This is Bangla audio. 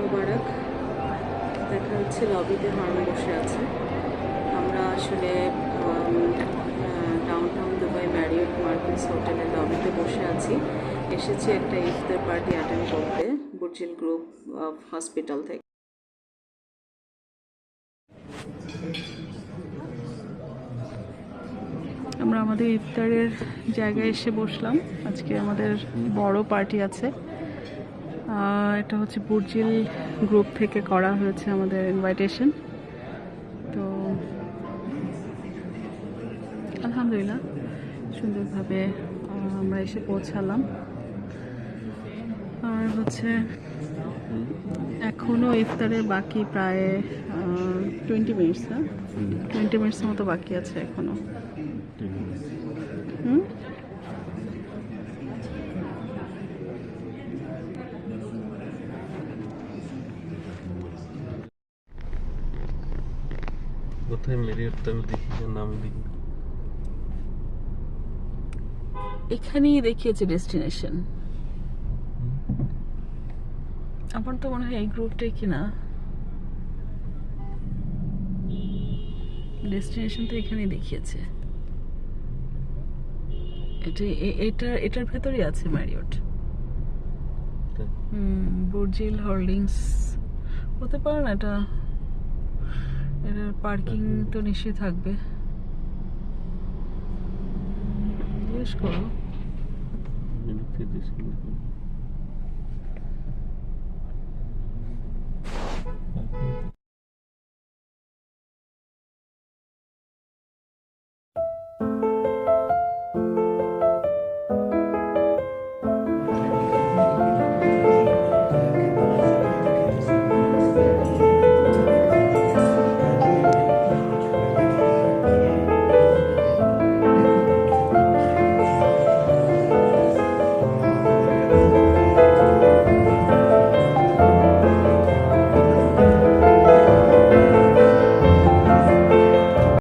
মোবারক। দেখা যাচ্ছে লবিতে হর্ন বসে আছে। আমরা আসলে ডাউন টাউন দুবাই ম্যারিয়ট মার্কেন্স হোটেলের লবিতে বসে আছি। এসেছি একটা ইফতার পার্টি অ্যাটেন্ড করতে বুর্জিল গ্রুপ অফ হসপিটাল থেকে। আমরা আমাদের ইফতারের জায়গায় এসে বসলাম। আজকে আমাদের বড় পার্টি আছে। এটা হচ্ছে বুর্জিল গ্রুপ থেকে করা হয়েছে আমাদের ইনভাইটেশন তো আলহামদুলিল্লাহ সুন্দরভাবে আমরা এসে পৌঁছালাম। আর হচ্ছে এখনও ইফতারের বাকি প্রায় টোয়েন্টি মিনিটস হ্যাঁ? টোয়েন্টি মিনিটসের মতো বাকি আছে এখনও হুম কোথায় মেরিয়ট আমি দেখি না, নাম না। এখানেই দেখিয়েছে ডেস্টিনেশন। আমার তো মনে হয় এই গ্রুপটাই কিনা। ডেস্টিনেশন তো এখানেই দেখিয়েছে। এটা এটা এটার ভেতরেই আছে ম্যারিয়ট তাই? হুম বুর্জিল হোল্ডিংস। হতে পারে না এটা। এটার পার্কিং তো নিশ্চয়ই থাকবে। জিজ্ঞেস করো।